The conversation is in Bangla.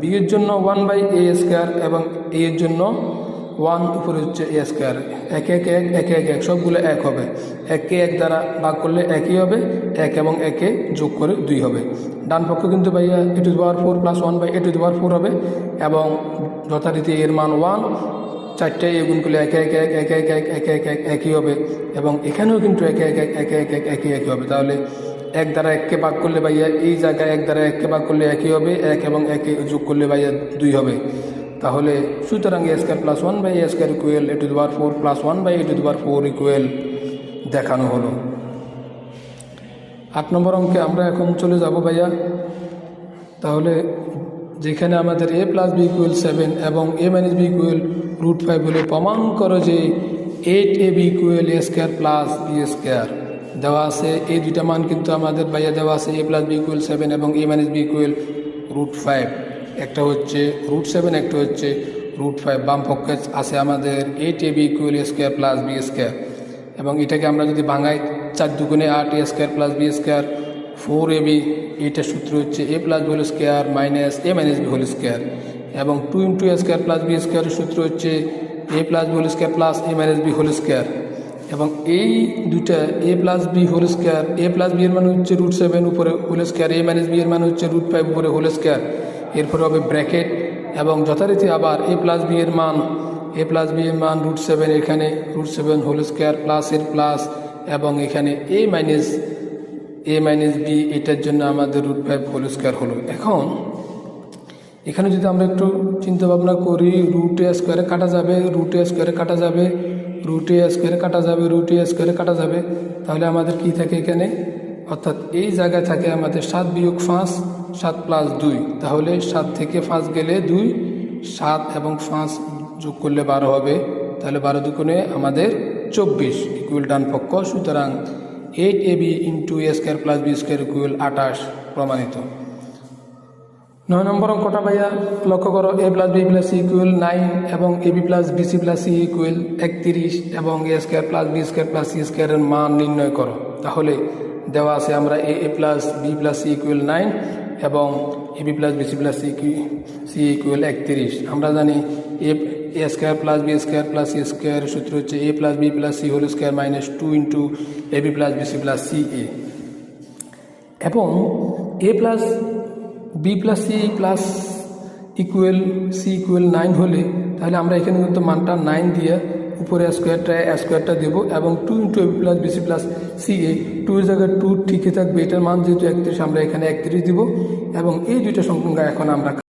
বি এর জন্য ওয়ান বাই এ স্কোয়ার এবং এ এর জন্য ওয়ান উপরে হচ্ছে এ স্কোয়ার এক এক এক এক এক এক সবগুলো এক হবে একে এক দ্বারা ভাগ করলে একই হবে এক এবং একে যোগ করে দুই হবে ডান পক্ষ কিন্তু ভাইয়া A two power four plus one by A two power four হবে এবং যথারীতি এর মান ওয়ান চারটে এ গুণ করলে একে এক এক এক এক এক এক এক একই হবে এবং এখানেও কিন্তু একে এক এক একে এক এক একই একই হবে তাহলে এক দ্বারা এককে ভাগ করলে ভাইয়া এই জায়গায় এক দ্বারা এককে ভাগ করলে একই হবে, এক এবং একে যোগ করলে ভাইয়া দুই হবে। তাহলে সুতরাং A square plus one by A square equal A two দুবার four plus one by A two দুবার ফোর ইকুয়েল দেখানো হলো। আট নম্বর অঙ্কে আমরা এখন চলে যাব ভাইয়া। তাহলে যেখানে আমাদের A plus B equal seven এবং A minus B equal root five হলে প্রমাণ করো যে eight A B equal A square plus B square দেওয়া আছে। এই দুইটা মান কিন্তু আমাদের বাইয়া দেওয়া আছে A plus B equal seven এবং A minus B equal root five একটা হচ্ছে রুট সেভেন একটা হচ্ছে রুট ফাইভ বাম পক্ষে আছে আমাদের eight A B equal square plus B square এবং এটাকে আমরা যদি ভাঙাই, চার দুগুণে আট A square plus B square four A B এইটার সূত্র হচ্ছে A plus B whole square minus A minus B whole square এবং two into square plus B স্কোয়ারের সূত্র হচ্ছে A plus B whole square plus A minus B whole square এবং এই দুইটা A plus B whole square A plus B এর মানে হচ্ছে রুট সেভেন উপরে whole square A minus B এর মানে হচ্ছে রুট ফাইভ উপরে হোল স্কোয়ার এরপরে হবে ব্র্যাকেট এবং যথারীতি আবার এ প্লাস বি এর মান এ প্লাস বি এর মান রুট সেভেন এখানে root seven whole square plus এর প্লাস এবং এখানে A minus A minus B এটার জন্য আমাদের রুট ফাইভ হোল স্কোয়ার হলো। এখন, এখানে যদি আমরা একটু চিন্তা ভাবনা করি রুট এ স্কোয়ারে কাটা যাবে রুট স্কোয়ারে কাটা যাবে রুট এ স্কোয়ারে কাটা যাবে, রুট এ স্কোয়ারে কাটা যাবে। তাহলে আমাদের কি থাকে এখানে? অর্থাৎ এই জায়গায় থাকে আমাদের সাত বিয়োগ পাঁচ, সাত প্লাস দুই। তাহলে সাত থেকে পাঁচ গেলে দুই, সাত এবং পাঁচ যোগ করলে বারো হবে। তাহলে বারো দুগুণে আমাদের চব্বিশ ইকুয়াল ডান পক্ষ। সুতরাং eight A B into A square plus B square equal আঠাশ প্রমাণিত। নয় নম্বর অঙ্কটা ভাইয়া, লক্ষ্য করো A plus B plus C equal nine এবং A B plus B C plus C equal একত্রিশ এবং A square plus B square plus C স্কোয়ারের মান নির্ণয় করো। তাহলে দেওয়া আছে আমরা A A plus B plus C equal nine এবং A B plus B C plus C C equal একত্রিশ। আমরা জানি A A square plus B square plus C স্কোয়ারের সূত্র হচ্ছে A plus B plus C whole square minus two into A B plus B C plus C A এবং A plus B plus C plus equal C equal nine হলে, তাহলে আমরা এখানে কিন্তু মানটা নাইন দিয়ে উপরে স্কোয়ারটা স্কোয়ারটা দেবো এবং two into A plus BC plus C A two এর জায়গায় টু ঠিকই থাকবে, এটার মান যেহেতু একত্রিশ, আমরা এখানে একত্রিশ দিব এবং এই দুইটা সংখ্যা এখন আমরা